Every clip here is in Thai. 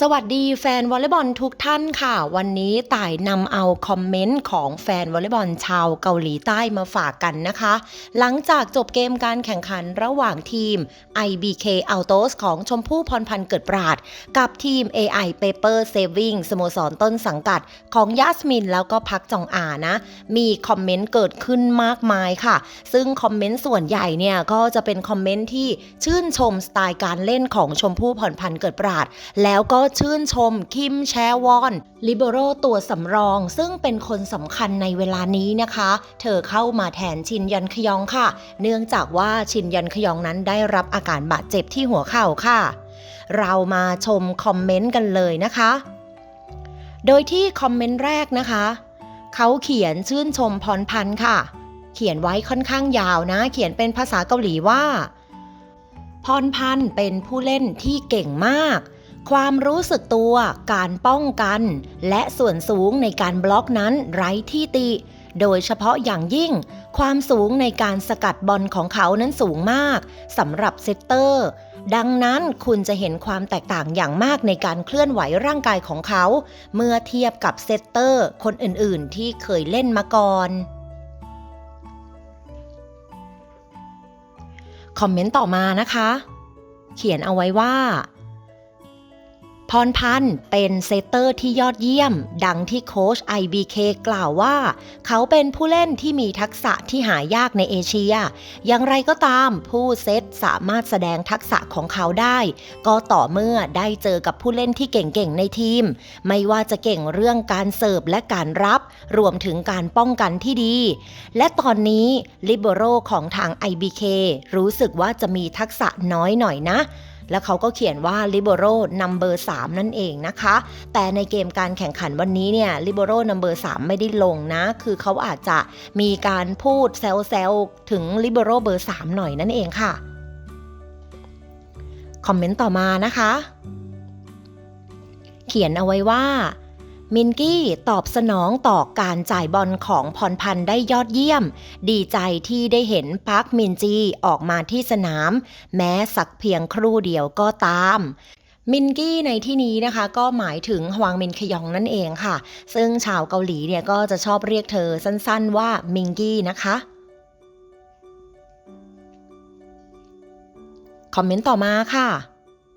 สวัสดีแฟนวอลเลย์บอลทุกท่านค่ะ วันนี้ต่ายนำเอาคอมเมนต์ของแฟนวอลเลย์บอลชาวเกาหลีใต้มาฝากกันนะคะ หลังจากจบเกมการแข่งขันระหว่างทีม IBK Autos ของชมพู่พรพันธ์เกิดปราด กับทีม AI Paper Saving สโมสรต้นสังกัดของยัสมินแล้วก็พักจองอานะ มีคอมเมนต์เกิดขึ้นมากมายค่ะ ซึ่งคอมเมนต์ส่วนใหญ่เนี่ยก็จะเป็นคอมเมนต์ที่ชื่นชมสไตล์การเล่นของชมพู่พรพันธ์เกิดปราด แล้วก็ชื่นชม คิมแชวอนลิเบโรตัวสำรอง ซึ่งเป็นคนสำคัญในเวลานี้นะคะ เธอเข้ามาแทนชินยันขยองค่ะ เนื่องจากว่าชินยันขยองนั้นได้รับอาการบาดเจ็บที่หัวเข่าค่ะ เรามาชมคอมเมนต์กันเลยนะคะ โดยที่คอมเมนต์แรกนะคะ เขาเขียนชื่นชมพรพันธ์ค่ะ เขียนไว้ค่อนข้างยาวนะ เขียนเป็นภาษาเกาหลีว่าพรพันธ์เป็นผู้เล่นที่เก่งมาก ความรู้สึกตัว การป้องกัน และส่วนสูงในการบล็อกนั้นไร้ที่ติ โดยเฉพาะอย่างยิ่ง ความสูงในการสกัดบอลของเขานั้นสูงมากสำหรับเซตเตอร์ ดังนั้นคุณจะเห็นความแตกต่างอย่างมากในการเคลื่อนไหวร่างกายของเขา เมื่อเทียบกับเซตเตอร์คนอื่นๆ ที่เคยเล่นมาก่อนคอมเมนต์ต่อมานะคะ เขียนเอาไว้ว่า พรพันธ์เป็นเซตเตอร์ที่ยอดเยี่ยม ดังที่โค้ช IBK กล่าวว่า เขาเป็นผู้เล่นที่มีทักษะที่หายากในเอเชีย อย่างไรก็ตามผู้เซตสามารถแสดงทักษะของเขาได้ ก็ต่อเมื่อได้เจอกับผู้เล่นที่เก่งๆในทีม ไม่ว่าจะเก่งเรื่องการเสิร์ฟและการรับ รวมถึงการป้องกันที่ดี และตอนนี้ลิเบโรของทาง IBK รู้สึกว่าจะมีทักษะน้อยหน่อยนะ แล้วเขาก็เขียนว่า Libero Number 3 นั่นเองนะคะ แต่ในเกมการแข่งขันวันนี้เนี่ย Libero Number 3 ไม่ได้ลงนะ คือเขาอาจจะมีการพูดแซวๆ ถึง Libero เบอร์ 3 หน่อยนั่นเองค่ะ คอมเมนต์ต่อมานะคะ เขียนเอาไว้ว่า มินกี้ตอบสนองต่อการจ่ายบอลของพรพันธ์ได้ยอดเยี่ยม ดีใจที่ได้เห็นพักมินจีออกมาที่สนาม แม้สักเพียงครู่เดียวก็ตามมินกี้ในที่นี้นะคะก็หมายถึงฮวางมินขยองนั่นเองค่ะ ซึ่งชาวเกาหลีเนี่ยก็จะชอบเรียกเธอสั้นๆว่ามิงกี้นะคะ คอมเมนต์ต่อมาค่ะ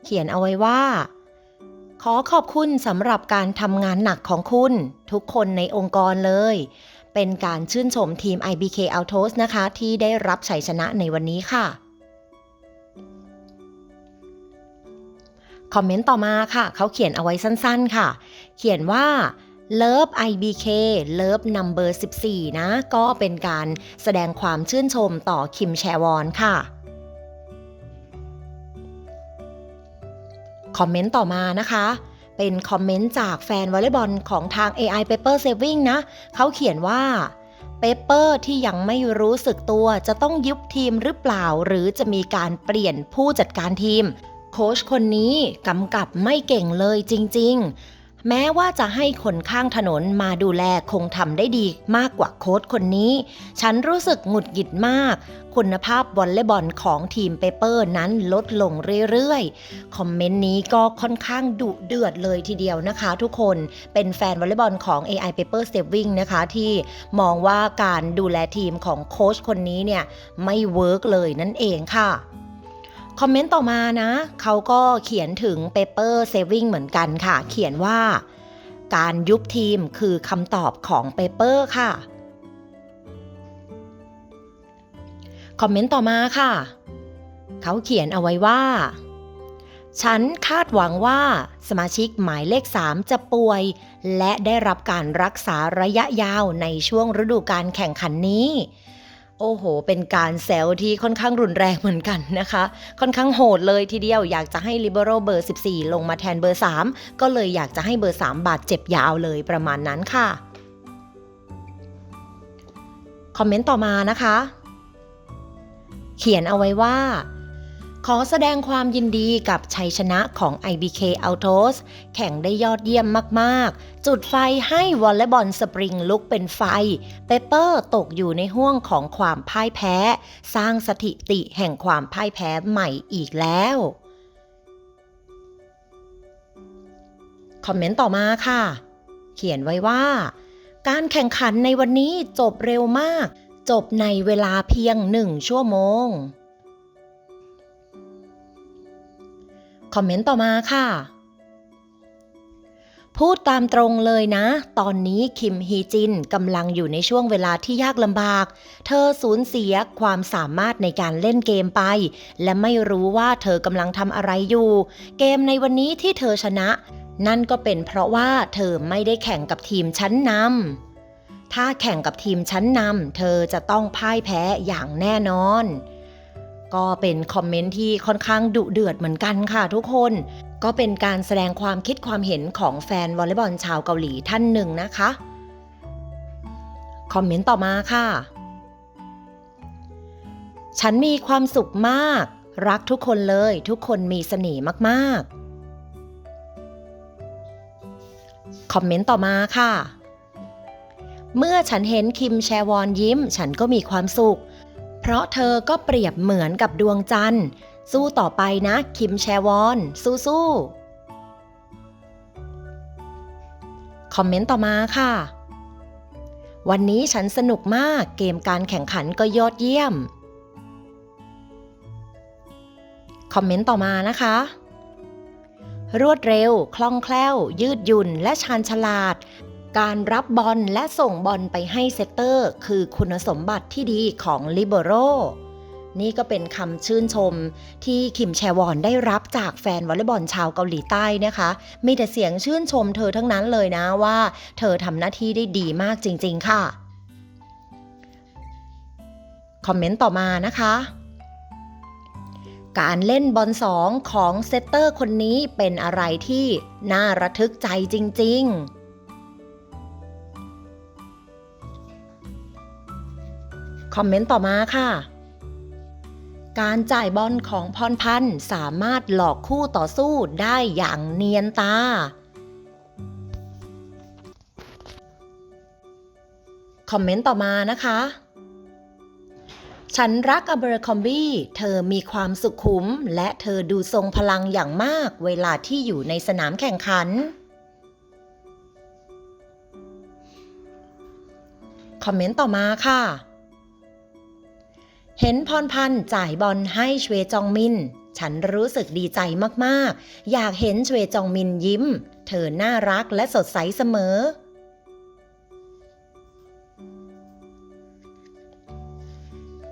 เขียนเอาไว้ว่า อขอบคุณสำหรับการทำงานหนักของคุณ ทุกคนในองค์กรเลย เป็นการชื่นชมทีม IBK Autos นะคะ ที่ได้รับชัยชนะในวันนี้ค่ะ คอมเมนต์ต่อมาค่ะ เขาเขียนเอาไว้สั้นๆค่ะ เขียนว่า Love IBK Love Number 14 นะ ก็เป็นการแสดงความชื่นชมต่อคิมแชวอนค่ะ คอมเมนต์ต่อมานะคะ เป็นคอมเมนต์จากแฟนวอลเลย์บอลของทาง AI Paper Saving นะ เขาเขียนว่าเปเปอร์ที่ยังไม่รู้สึกตัวจะต้องยุบทีมหรือเปล่า หรือจะมีการเปลี่ยนผู้จัดการทีม โค้ชคนนี้กำกับไม่เก่งเลยจริง ๆ แม้ว่าจะให้คนข้างถนนมาดูแลคงทำได้ดีมากกว่าโค้ชคนนี้ ฉันรู้สึกหงุดหงิดมาก คุณภาพวอลเลย์บอลของทีมเปเปอร์นั้นลดลงเรื่อยๆ คอมเมนต์นี้ก็ค่อนข้างดุเดือดเลยทีเดียวนะคะทุกคนเป็นแฟนวอลเลย์บอลของ AI Paper Saving นะคะที่มองว่าการดูแลทีมของโค้ชคนนี้เนี่ยไม่เวิร์กเลยนั่นเองค่ะ คอมเมนต์ต่อมานะ เขาก็เขียนถึง Paper Saving เหมือนกันค่ะ เขียนว่า การยุบทีมคือคำตอบของ Paper ค่ะ คอมเมนต์ต่อมาค่ะ เขาเขียนเอาไว้ว่า ฉันคาดหวังว่าสมาชิกหมายเลข 3 จะป่วย และได้รับการรักษาระยะยาวในช่วงฤดูการแข่งขันนี้ โอ้โห เป็นการแซวที่ค่อนข้างรุนแรงเหมือนกันนะคะ ค่อนข้างโหดเลยทีเดียว อยากจะให้ Libero เบอร์ 14 ลงมาแทนเบอร์ 3 ก็เลยอยากจะให้เบอร์ 3 บาดเจ็บยาวเลยประมาณนั้นค่ะ คอมเมนต์ต่อมานะคะ เขียนเอาไว้ว่า ขอแสดงความยินดีกับชัยชนะของ IBK Autos แข่งได้ยอดเยี่ยมมากๆ จุดไฟให้วอลเลย์บอลสปริงลุกเป็นไฟ เปเปอร์ตกอยู่ในห่วงของความพ่ายแพ้ สร้างสถิติแห่งความพ่ายแพ้ใหม่อีกแล้ว คอมเมนต์ต่อมาค่ะ เขียนไว้ว่า การแข่งขันในวันนี้จบเร็วมาก จบในเวลาเพียงหนึ่งชั่วโมง คอมเมนต์ต่อมาค่ะ พูดตามตรงเลยนะ ตอนนี้คิมฮีจินกำลังอยู่ในช่วงเวลาที่ยากลำบาก เธอสูญเสียความสามารถในการเล่นเกมไป และไม่รู้ว่าเธอกำลังทำอะไรอยู่ เกมในวันนี้ที่เธอชนะ นั่นก็เป็นเพราะว่าเธอไม่ได้แข่งกับทีมชั้นนำถ้าแข่งกับทีมชั้นนำเธอจะต้องพ่ายแพ้อย่างแน่นอน ก็เป็นคอมเมนต์ที่ค่อนข้างดุเดือดเหมือนกันค่ะทุกคน ก็เป็นการแสดงความคิดความเห็นของแฟนวอลเลย์บอลชาวเกาหลีท่านหนึ่งนะคะ คอมเมนต์ต่อมาค่ะ ฉันมีความสุขมาก รักทุกคนเลย ทุกคนมีเสน่ห์มากๆ คอมเมนต์ต่อมาค่ะ เมื่อฉันเห็นคิมแชวอนยิ้ม ฉันก็มีความสุข เพราะเธอก็เปรียบเหมือนกับดวงจันทร์ สู้ต่อไปนะ คิมแชวอน สู้ๆคอมเมนต์ต่อมาค่ะ วันนี้ฉันสนุกมากเกมการแข่งขันก็ยอดเยี่ยม คอมเมนต์ต่อมานะคะ รวดเร็ว คล่องแคล่ว ยืดหยุ่น และชาญฉลาด การรับบอลและส่งบอลไปให้เซตเตอร์ คือคุณสมบัติที่ดีของลิเบโรนี่ก็เป็นคำชื่นชมที่คิมแชวอนได้รับจากแฟนวอลเลย์บอลชาวเกาหลีใต้นะคะ มีแต่เสียงชื่นชมเธอทั้งนั้นเลยนะว่า เธอทำหน้าที่ได้ดีมากจริง ๆ ค่ะ คอมเมนต์ต่อมานะคะ การเล่นบอลสองของเซตเตอร์คนนี้เป็นอะไรที่น่าระทึกใจจริง ๆ คอมเมนต์ต่อมาค่ะ การจ่ายบอลของพรพันธ์สามารถหลอกคู่ต่อสู้ได้อย่างเนียนตา คอมเมนต์ต่อมานะคะฉันรักอเบอร์คอมบี้เธอมีความสุขุม และเธอดูทรงพลังอย่างมากเวลาที่อยู่ในสนามแข่งขัน คอมเมนต์ต่อมาค่ะ เห็นพรพันธ์จ่ายบอลให้ชเวจองมิน ฉันรู้สึกดีใจมากๆ อยากเห็นชเวจองมินยิ้ม เธอน่ารักและสดใสเสมอ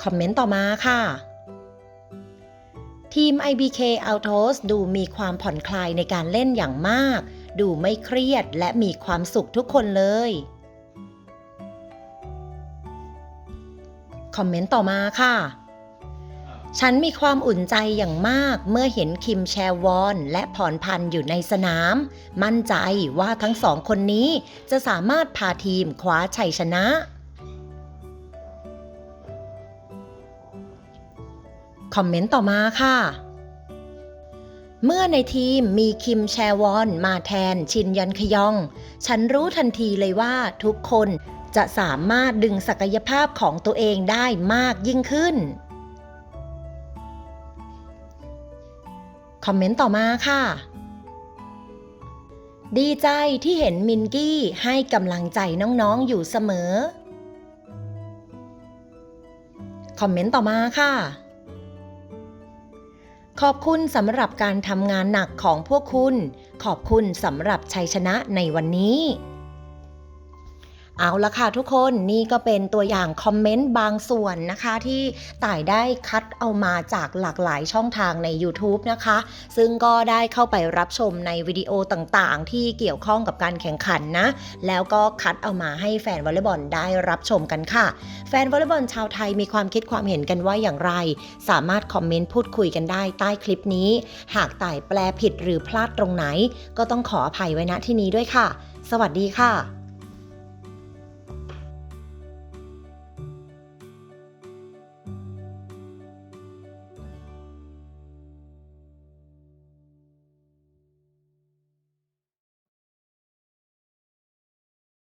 คอมเมนต์ต่อมาค่ะ ทีม IBK Autos ดูมีความผ่อนคลายในการเล่นอย่างมาก ดูไม่เครียดและมีความสุขทุกคนเลย คอมเมนต์ต่อมาค่ะ ฉันมีความอุ่นใจอย่างมากเมื่อเห็นคิมแชวอนและพรพันธ์อยู่ในสนาม มั่นใจว่าทั้งสองคนนี้จะสามารถพาทีมคว้าชัยชนะ คอมเมนต์ต่อมาค่ะเมื่อในทีมมีคิมแชวอนมาแทนชินยันขยอง ฉันรู้ทันทีเลยว่าทุกคน จะสามารถดึงศักยภาพของตัวเองได้มากยิ่งขึ้น คอมเมนต์ต่อมาค่ะ ดีใจที่เห็นมินกี้ให้กำลังใจน้องๆอยู่เสมอ คอมเมนต์ต่อมาค่ะ ขอบคุณสำหรับการทำงานหนักของพวกคุณ ขอบคุณสำหรับชัยชนะในวันนี้ เอาละค่ะทุกคนนี่ก็เป็นตัวอย่างคอมเมนต์บางส่วนนะคะ ที่ต่ายได้คัดเอามาจากหลากหลายช่องทางใน YouTube นะคะ ซึ่งก็ได้เข้าไปรับชมในวิดีโอต่างๆ ที่เกี่ยวข้องกับการแข่งขันนะ แล้วก็คัดเอามาให้แฟนวอลเลย์บอลได้รับชมกันค่ะ แฟนวอลเลย์บอลชาวไทยมีความคิดความเห็นกันว่าอย่างไร สามารถคอมเมนต์พูดคุยกันได้ใต้คลิปนี้ หากต่ายแปลผิดหรือพลาดตรงไหน ก็ต้องขออภัยไว้ณที่นี้ด้วยค่ะ สวัสดีค่ะ